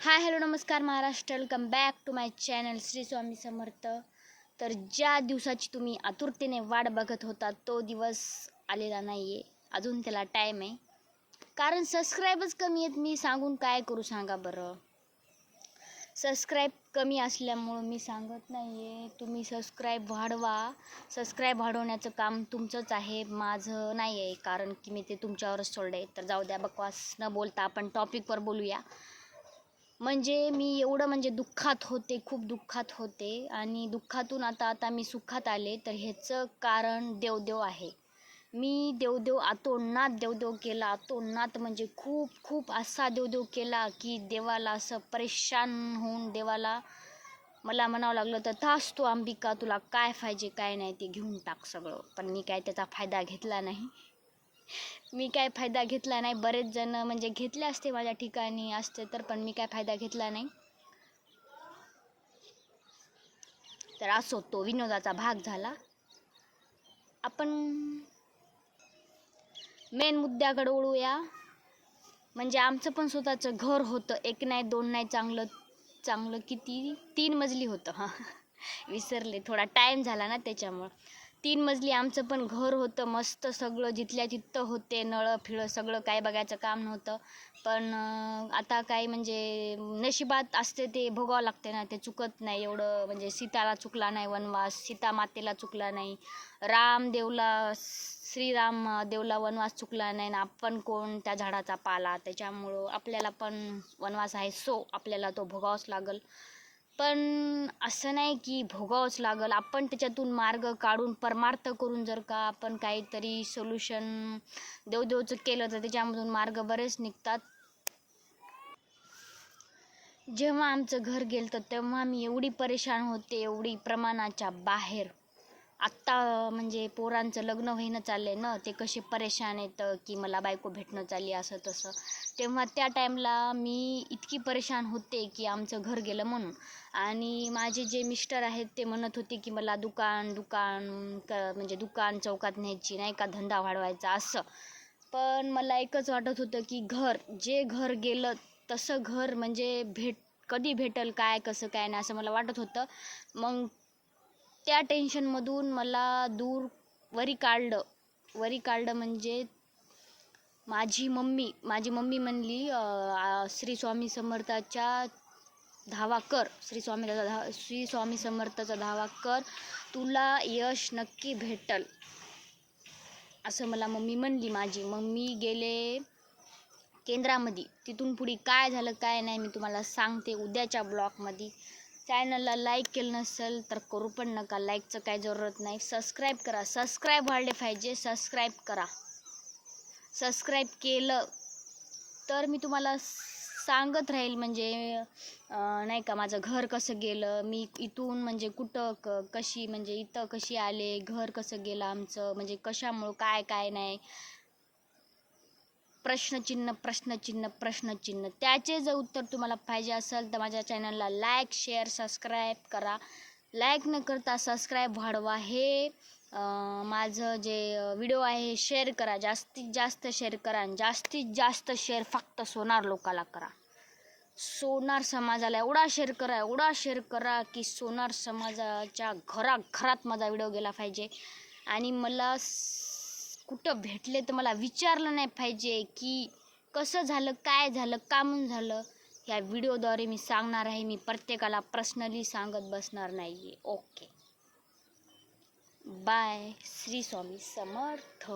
हाय hello नमस्कार Maharashtra. Welcome back to my channel Shri Swami Samarth. तर ज्या दिवसाची तुम्ही आतुरतेने वाट बघत होता तो दिवस आलेला नाही आहे अजून त्याला टाईम आहे. कारण सबस्क्राईबच कमी आहेत मी सांगून काय करू सांगा बरं? सबस्क्राईब कमी असल्यामुळं मी सांगत नाही आहे तुम्ही सबस्क्राईब वाढवा. सबस्क्राईब वाढवण्याचं काम तुमचंच आहे. माझं नाही आहे कारण की मी ते तुमच्यावरच सोडलं आहे तर जाऊ द्या बकवास न बोलता आपण टॉपिकवर बोलूया. म्हणजे मी एवढं म्हणजे दुःखात होते खूप दुःखात होते. आणि दुःखातून आता आता मी सुखात आले. तर ह्याचं कारण देवदेव आहे. मी देवदेव आतोंडात देवदेव केला. आतोंडात म्हणजे खूप खूप असा देवदेव केला की देवाला असं परेशान होऊन देवाला मला म्हणावं लागलं तर तास तू अंबिका तुला काय पाहिजे काय नाही ते घेऊन टाक सगळं. पण मी काय त्याचा फायदा घेतला नाही. मी काय फायदा घेतला नाही. बरेच जण म्हणजे घेतले असते माझ्या ठिकाणी असते तर पण मी काय फायदा घेतला नाही. तर असो तो विनोदाचा भाग झाला. आपण मेन मुद्द्याकडे वळूया. म्हणजे आमचं पण स्वतःचं घर होतं. एक नाही दोन नाही चांगलं चांगलं किती? तीन मजली होतं. हां विसरले थोडा टाईम झाला ना त्याच्यामुळं. तीन मजली आमचं पण घर होतं मस्त सगळं जिथल्या तिथं होते नळं फिळं सगळं काय बघायचं काम नव्हतं. पण आता काय म्हणजे नशिबात असते ते भोगावं लागते ना ते चुकत नाही एवढं. म्हणजे सीताला चुकला नाही वनवास सीता मातेला चुकला नाही. राम देवला श्रीराम देवला वनवास चुकला नाही ना आपण कोण त्या झाडाचा पाला. त्याच्यामुळं आपल्याला पण वनवास आहे सो आपल्याला तो भोगावाच लागल. पण असं नाही की भोगावंच लागल. आपण त्याच्यातून मार्ग काढून परमार्थ करून जर का आपण काहीतरी सोल्युशन देवदेवचं केलं तर त्याच्यामधून मार्ग बरेच निघतात. जेव्हा आमचं घर गेलं तर तेव्हा मी एवढी परेशान होते एवढी प्रमाणाच्या बाहेर. आत्ता म्हणजे पोरांचं लग्न होईनं चाललंय ना ते कसे परेशान येतं की मला बायको भेटणं चालली असं तसं. तेव्हा त्या टाईमला मी इतकी परेशान होते की आमचं घर गेलं म्हणून. आणि माझे जे मिस्टर आहेत ते म्हणत होते की मला दुकान दुकान क म्हणजे दुकान चौकात न्यायची नाही का धंदा वाढवायचा असं. पण मला एकच वाटत होतं की घर जे घर गेलं तसं घर म्हणजे भेट कधी भेटल काय कसं काय नाही असं मला वाटत होतं. मग त्या टेन्शनमधून मला दूर वरी काढलं. वरी काढलं म्हणजे माझी मम्मी माझी मम्मी म्हणली श्री स्वामी समर्थाच्या धावा कर. श्री स्वामीचा धा श्री स्वामी समर्थाचा धावा कर. तुला यश नक्की भेटल. असं मला मम्मी म्हणली. माझी मम्मी गेले केंद्रामध्ये. तिथून पुढे काय झालं काय नाही मी तुम्हाला सांगते उद्याच्या ब्लॉकमध्ये चॅनलला लाईक केलं नसेल तर करू पण नका. लाईकचं काय जरूरत नाही. सबस्क्राईब करा. सबस्क्राईब वाढले पाहिजे. सबस्क्राईब करा. सबस्क्राईब केलं तर मी तुम्हाला सांगत राहील म्हणजे नाही का माझं घर कसं गेलं? मी इथून म्हणजे कुठं क कशी म्हणजे इथं कशी आले? घर कसं गेलं आमचं? म्हणजे कशामुळं काय काय नाही? प्रश्नचिन्ह प्रश्नचिन्ह प्रश्नचिन्ह. त्याचे जर उत्तर तुम्हाला पाहिजे असेल तर माझ्या चॅनलला लाईक शेअर सबस्क्राईब करा. लाईक न करता सबस्क्राईब वाढवा. हे माझं जे व्हिडिओ आहे हे शेअर करा. जास्तीत जास्त शेअर करा आणि जास्तीत जास्त शेअर फक्त सोनार लोकाला करा. सोनार समाजाला एवढा शेअर करा एवढा शेअर करा की सोनार समाजाच्या घराघरात माझा व्हिडिओ गेला पाहिजे. आणि मला कुठं भेटले तर मला विचारलं नाही पाहिजे की कसं झालं काय झालं कामून झालं. ह्या व्हिडिओद्वारे मी सांगणार आहे मी प्रत्येकाला पर्सनली सांगत बसणार नाही आहे ओके. बाय. श्री स्वामी समर्थ.